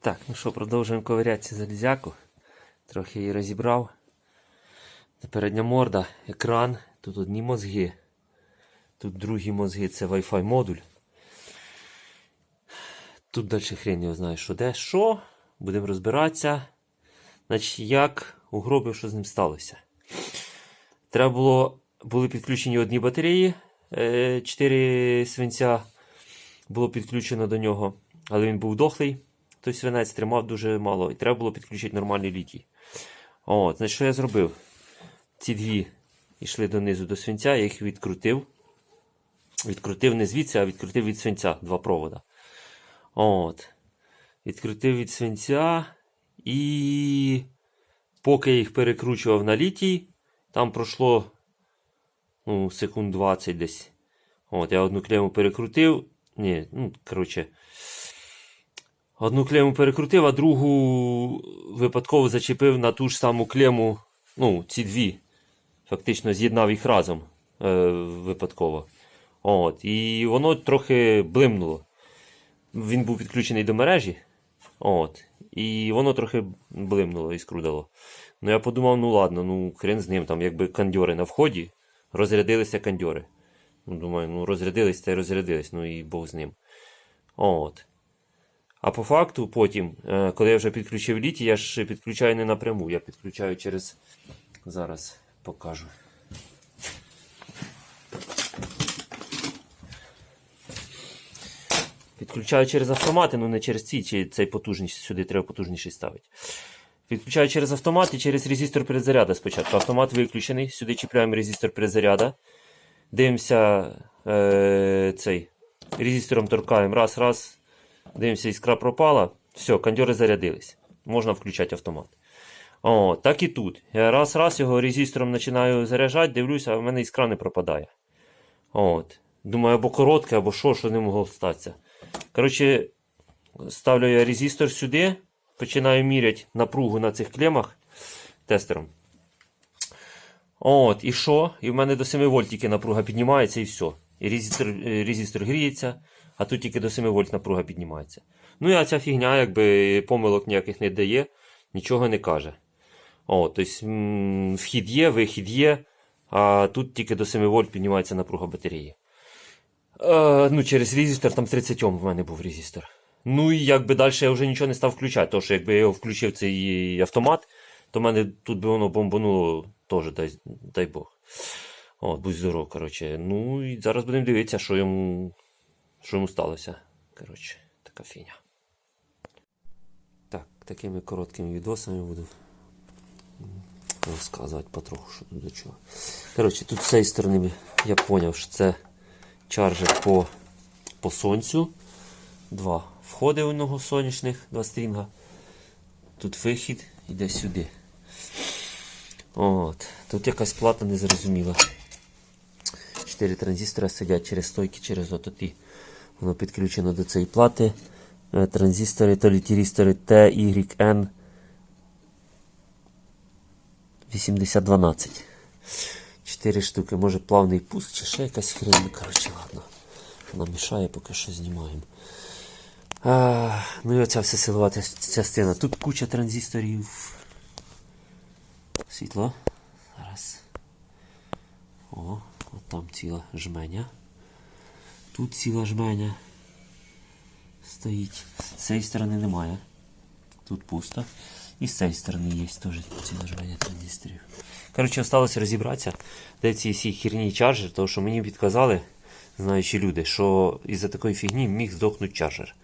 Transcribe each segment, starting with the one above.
Так, ну що, продовжуємо ковирятися залізяку. Трохи її розібрав. Передня морда, екран, тут одні мозги. Тут другі мозги це Wi-Fi модуль. Тут далі хрень не знаю, що де, що. Будемо розбиратися. Значить, як угробив, що з ним сталося. Треба було, були підключені одні батареї, 4 свинця було підключено до нього, але він був дохлий. Той свинець тримав дуже мало, і треба було підключити нормальний літій. От, значить, що я зробив? Ці дві йшли донизу до свинця, я їх відкрутив. Відкрутив не звідси, а відкрутив від свинця два провода. От. Відкрутив від свинця. І поки я їх перекручував на літій, там пройшло ну, секунд 20 десь. От, я одну клему перекрутив. Ні, ну, коротше. Одну клему перекрутив, а другу випадково зачепив на ту ж саму клему. Ну, ці дві. Фактично з'єднав їх разом е, випадково. От, і воно трохи блимнуло. Він був підключений до мережі. От, і воно трохи блимнуло і скрудило. Ну я подумав, ну ладно, ну хрен з ним, там якби кандьори на вході, розрядилися кандьори. Ну, думаю, ну розрядились та й розрядились, ну і Бог з ним. От. А по факту, потім, е, коли я вже підключив літі, я ж підключаю не напряму, я підключаю через. Зараз покажу. Підключаю через автомати, ну не через ці, чи цей потужніший, сюди треба потужніший ставити. Підключаю через автомат і через резистор перезаряду спочатку. Автомат виключений, сюди чіпляємо резистор перезаряду. Дивимося е, цей. Резистором торкаємо. Раз, раз. Дивимося, іскра пропала. Все, кондьори зарядились. Можна включати автомат. О, так і тут. Я раз, раз його резистором починаю заряджати, дивлюся, а в мене іскра не пропадає. От. Думаю, або коротке, або що, що не могло статися. Коротше, ставлю я резистор сюди, починаю міряти напругу на цих клемах тестером. От, і що? І в мене до 7 вольт тільки напруга піднімається і все. І резистор, е, резистор гріється, а тут тільки до 7 вольт напруга піднімається. Ну і ця фігня, якби помилок ніяких не дає, нічого не каже. О, тобто вхід є, вихід є, а тут тільки до 7 вольт піднімається напруга батареї. Е, ну, через резистор, там 30 Ом в мене був резистор. Ну і якби далі я вже нічого не став включати, тому що якби я його включив цей автомат, то в мене тут би воно бомбануло теж, дай, дай Бог. От, будь здоров, коротше. Ну і зараз будемо дивитися, що йому, що йому сталося. Коротше, така фіня. Так, такими короткими відосами буду розказувати потроху, що тут до чого. Коротше, тут з цієї сторони я зрозумів, що це чаржер по, по сонцю. Два входи у нього сонячних, два стрінга. Тут вихід іде сюди. От. Тут якась плата незрозуміла. Чотири транзистора сидять через стойки, через ототі. Воно підключено до цієї плати. Е, Транзистори, то літірістори TYN 8012. Чотири штуки. Може плавний пуск чи ще якась хрень. Ну, Коротше, ладно. Вона мішає, поки що знімаємо. А, ну і оця вся силова частина. Тут куча транзисторів. Світло. Зараз. О, там ціла жменя. Тут ціла жменя. Стоїть. З цієї сторони немає. Тут пусто. І з цієї сторони є теж ціла жменя транзисторів. Коротше, осталося розібратися, де ці всі херні чарджер, тому що мені підказали, знаючі люди, що із-за такої фігні міг здохнути чарджер.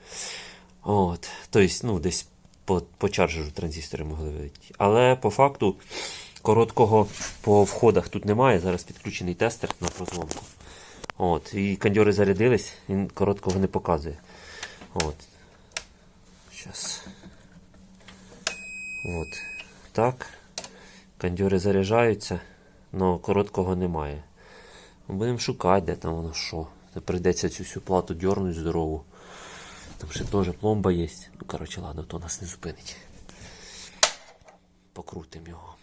От, тобто, ну, десь по, по чарджеру транзистори могли вилетіти. Але по факту короткого по входах тут немає. Зараз підключений тестер на прозломку. От, і кондьори зарядились, він короткого не показує. От. Зараз. От. Так. Кондьори заряджаються, але короткого немає. Будемо шукати, де там воно що. Прийдеться цю всю плату дьорнути здорову. Там ще теж пломба є. Ну, коротше, ладно, то нас не зупинить. Покрутимо його.